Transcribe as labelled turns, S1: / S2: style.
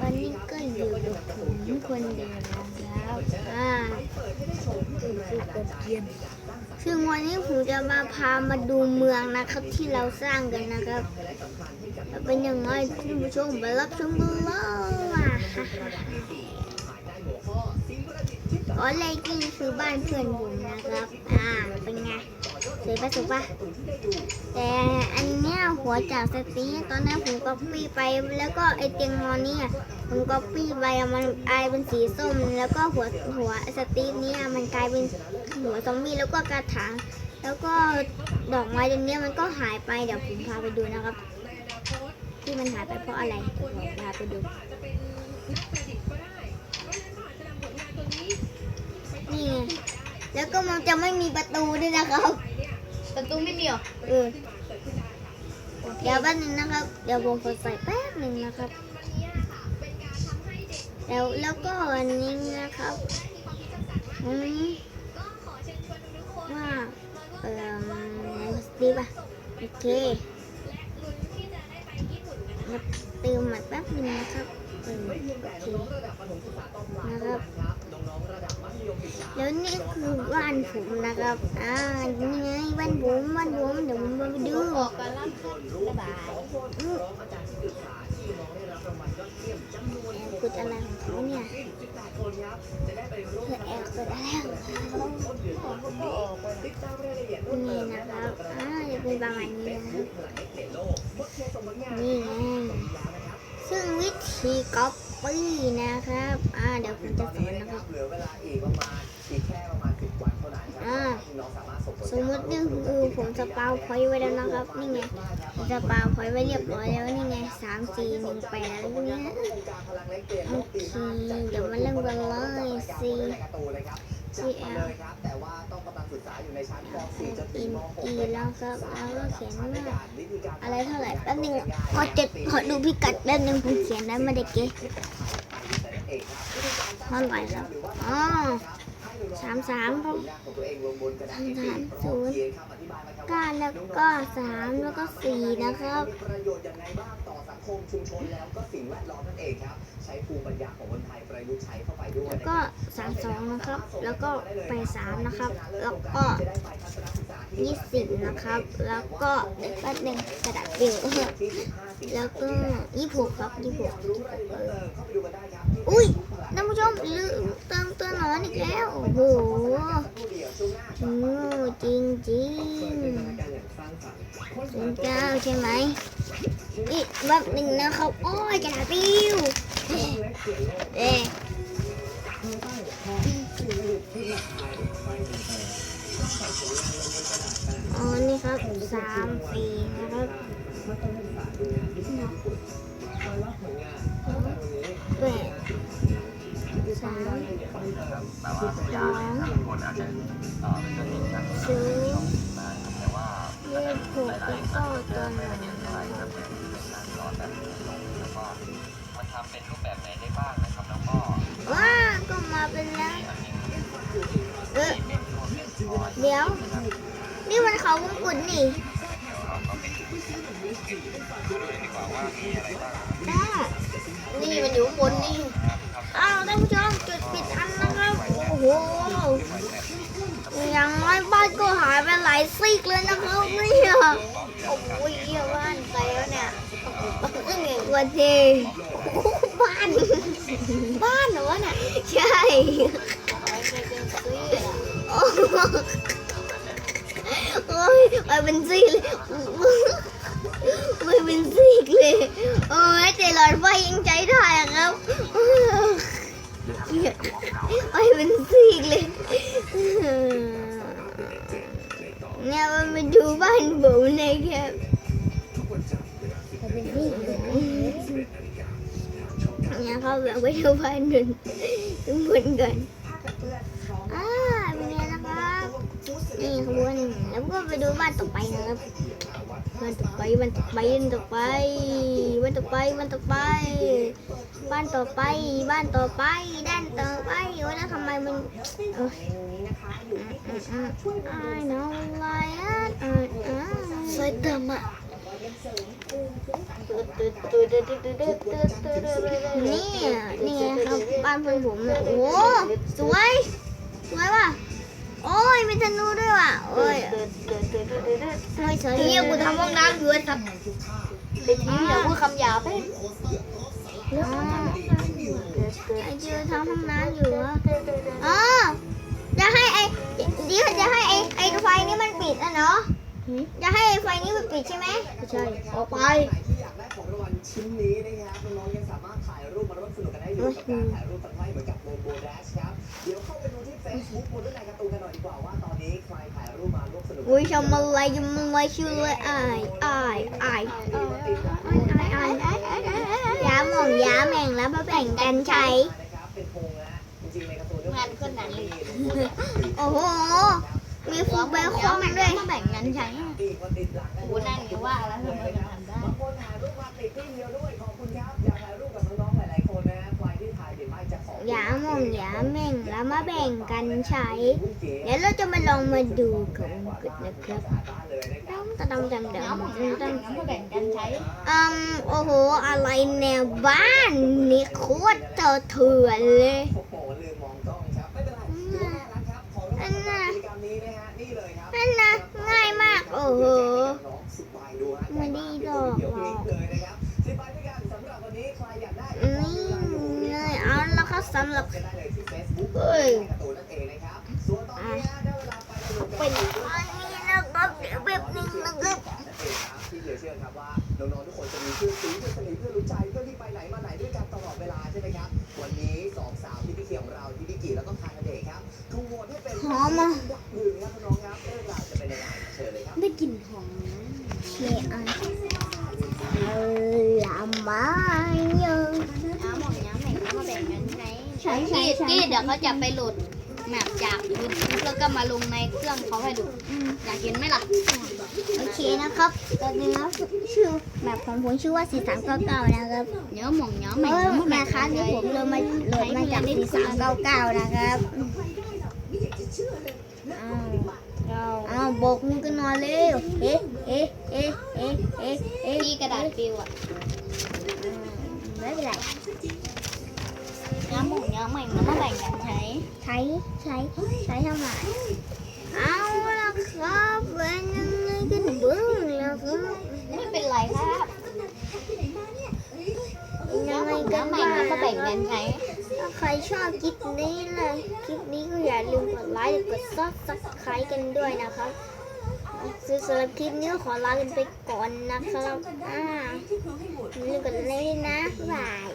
S1: วันนี้ก็อยู่กับผมคนเดียวนะครับอ่าซึ่งวันนี้ผมจะมาพามาดูเมืองนะครับที่เราสร้างกันนะครับ เป็นยังไงคุณผู้ชมไปรับชมกันเลย อ๋อเลยนี่คือบ้านเพื่อนผมนะครับ อ่า เป็นไงสวยปะสวยปะแต่อันเนี้ยหัวจากสตีตอนนั้นผมก๊อปปี้ไปแล้วก็ไอเตียงนอนเนี่ยผมก๊อปปี้ไปมันกลายเป็นสีส้ม แล้วก็หัวหัวสตีเนี่ยมันกลายเป็นหัวซอมบี้แล้วก็กระถางแล้วก็ดอกไม้ตรงเนี้ยมันก็หายไปเดี๋ยวผมพาไปดูนะครับ ที่มันหายไปเพราะอะไรเดี๋ยวผมพาไปดู นี่ไงแล้วก็มันจะไม่มีประตูด้วยนะครับ
S2: ประตูไม่มีหรอ
S1: เออเดี๋ยวแป๊บนึงนะครับ เดี๋ยวผมกดใส่แป๊บหนึ่งนะครับ แล้วแล้วก็อันนี้นะครับอืมว่าเออสตีป่ะโอเคมาเติมใหม่แป๊บหนึงนะครับเออโอเคนะครับ แล้วนี่คือบ้านผมนะครับอ่านี่ไงบ้านผมบ้านผมเดี๋ยวผมมาไปดู
S2: ออกกันแล้วบายบาย
S1: อืมกดอะไรของเขาเนี่ยเธอแอบกดอะไรของเขานี่นะครับอ่าจะเป็นประมาณนี้นะนี่ไง ซึ่งวิธีก๊อปปี้นะครับ อ่า เดี๋ยวผมจะสอนนะครับ
S3: เหลือเวลาอีกประมาณอีกแค่ประมาณ10วันเท่านั้นครับ
S1: อ่า
S3: ที่น้องสามารถส่งผล
S1: สมมตินี่คือผมสปาวพอยต์ไว้แล้วนะครับ นี่ไงผมสปาวพอยต์ไว้เรียบร้อยแล้วนี่ไงสามสี่หนึ่งแปดอะไรพวกเนี้ย
S3: องค์การพลังเล็กเปลี่ยน
S1: โอเคเดี๋ยวมาเริ่มกันเลยซี
S3: การ์ตูนเลยครับจัดมาเลยครับแต่ว่าต้องกำลังศึกษาอยู่ในชั้นป .4 จนถึ กี่
S1: แล้วครับแล้วก็เขียนว่าอะไรเท่าไหร่แป๊บนึงขอเจ็ดขอดูพิกัดแป๊บนึงผมเขียนได้ไม่ได้เก๊เท่าไหร่แล้วอ๋อ สามสามครับ
S3: ของตัวเองลงบนกระดาษ
S1: สาม
S3: A4
S1: ศูนย์
S3: เขียนคำอธิบายมาครับว่า
S1: เก้าแล้วก็สามแล้วก็สี่นะครับ
S3: มีประโยชน์ยังไงบ้างต่อสังคมชุมชนแล้วก็สิ่งแวดล้อมนั่นเองครับใช้ภูมิปัญญาของคนไทยประยุกต์ใช้เข้าไปด้วย
S1: แล้วก็สามสองนะครับ แล้วก็แปดสามนะครับ แล้วก็ยี่สิบนะครับ แล้วก็แป๊บหนึงกระดาษเดียวแล้วก็ยี่หกครับยี่หกอุ้ยท่านผู้ชมลืม เติมตัวหนอนอีกแล้ว โอ้โหโอ้จริงจริงศูนย์เก้าใช่ไหมอีกแป๊บหนึ่งนะครับ โอ้ยกระดาษปิวเอ๊อ๋อ นี่ครับสามสี่นะครับ ครับ
S4: แต่ว่าพยานเนี่ยแต่ละคนอาจจะเอ่อจะติดกัน
S1: ศูนย์
S4: มาแต่ว่า
S1: ยี่หกแล้วก็ตัวหนอน
S4: เท่าไหร่ครับรอแบบลงแล้วก็มันทำเป็นรูปแบบไหนได้บ้างนะครับแล้วก็
S1: ว้าก็มาเป็นแล้วเออ
S4: เดี๋
S1: ยว นี่มันเขาวงกุฎนี่
S4: ได้
S1: นี่มันอยู่บนนี่ อ้าวท่านผู้ชม หอย่างน้อยบ้านก็หายไปหลายซีกเลยนะครับเนี่ยโอ้ยเหี้ยบ้านใครวเนี่ยวันเทบ้าน บ้านเหรอวะเนี่ยใช่โอ้ยไปเป็นซีกเลยไปเป็นซีกเลยโอ้ยแต่หลอดไฟยังใจได้ครับ เป็นซีกเลยเนี่ยมันไปดูบ้านผมนะครับเนี่ยเขาแบบไปดูบ้านหนึ่งทุกคนก่อนอ่าเป็นไงนะครับนี่ขบวนแล้วก็ไปดูบ้านต่อไปนะครับบ้านต่อไปบ้านต่อไปบ้านต่อไปบ้านต่อไปบ้านต่อไป บ้านต่อไป บ้านต่อไป ด้านต่อไปโอ้ยแล้วทำไมมันเออไอ้น้องลายอะอะอะสวยเติมอะนี่นี่ครับบ้านเพื่อนผมเนี่ยโอ้สวยสวยว่ะโอ้ยมีธนูด้วยว่ะโอ้ยทำไมสวยเนี่
S2: กูทำห้องน้ำอยู่ครับไปทิ้งเดี๋ยวพูดคำหยาบไป
S1: อ๋อไอจิวทำห้องน้ำอยู่อ๋อจะให้ไอเดี๋ยวจะให้ไอไอไฟนี้มันปิดอะเนาะจะให้ไฟนี้มันปิดใช่ไหม
S2: ใช่ออกไป
S3: ที่อยากได้ของรางวัลชิ้นนี้นะครับน้องยังสามารถถ่ายรูปมาร่วมสนุกกันได้อยู่กับการถ่ายรูปตัดไม้เหมือนกับโลโบแดชครับเดี๋ยวเข้าไปดูที่ Facebook บนด้วยในการ์ตูนกันหน่อยดีกว่าว่าตอนนี้ใครถ่ายรูปมา
S1: อุ้ยทำอะไรทำอะไรชื่อเลยอายอายอายอายอายาหม่องยาแม่งแล้วมาแบ่งกันใช้
S3: เป็นธงนะจริงๆในกาน
S2: คนนั้นเลย
S1: โอ้โหมีฟูเบลคอนด้วย
S2: มาแบ่งกันใช้
S3: ปีกมันติดหลัง
S2: อ้โหนั่ว่าแล้วทำไมมันทำได้
S3: ม่องยา
S1: แม่งแล้วมาแบ่งกันใช้ เดี๋ยวเราจะมาลองมาดูกันกันนะครับตะดำดำดำ
S2: น้ำของ
S1: ดำ
S2: น้ำ
S1: ดำ
S2: น้ำมาแบ่งกันใช้
S1: อืมโอ้โห อะไรแนวบ้านนี่โคตรเจ๋อเถื่อนเลย
S3: สำหรับ
S1: เนิ
S3: นการ
S1: เป็นอันนี้นะครับเดี๋ยวแบบนึงนะครับ
S3: ที่เหลือเชื่อครับว่าน้องๆทุกคนจะมีเพื่อนซีเพื่อนสนิทเพื่อนรู้ใจเพื่อนที่ไปไหนมาไหน ใช้ใช่
S2: ใช่กี้
S1: ใช่
S2: กี้เดี๋ยวเขาจะไปโหลดแมปจากยูทูบแล้วก็มาลงในเครื่องเขาให้ดูอยากเห็นไหมล่ะ
S1: โอเคนะครับ ตอนนี้นะชื่อแบบของผมชื่อว่า4399นะครับ
S2: เนื้อหม่องเนื้อ
S1: เอ
S2: แม่ง
S1: อ
S2: น้ำมา
S1: แม่
S2: แบ่ง
S1: ค้า
S2: กัน
S1: ที่
S2: ใช้
S1: ผมเลยมาโหลดมาจาก4399นะครับอ้าวอ้าวโบกมือกันหน่อยเร็วเอ๊ะเอ๊ะเอ๊ะเอ๊ะเอ๊ะเอ๊ะ
S2: ที่กระดาษปิวอะ
S1: อืมไม่เป็นไร
S2: น้ำ หม่องเนื้อแม่งน้ำมาแบ่งกันใช้
S1: ใช้ใช้ใช้ทำไมเอาละครับเป็นยังไงกันบ้างล่ะครับ
S2: ไม่เป็นไรครับ
S1: ยังไง
S2: น้ำม่
S1: กัน
S2: เนื้อ
S1: บ้าง
S2: แม่งน้ำมาแบ่งกันใช้
S1: ถ้าใครชอบคลิปนี้เลยคลิปนี้ก็อย่าลืมกดไลค์กดซับสไครต์กันด้วยนะครับซึ่งสำหรับคลิปนี้ก็ขอลากันไปก่อนนะครับอ่าอย่าลืมกดไลค์นะบาย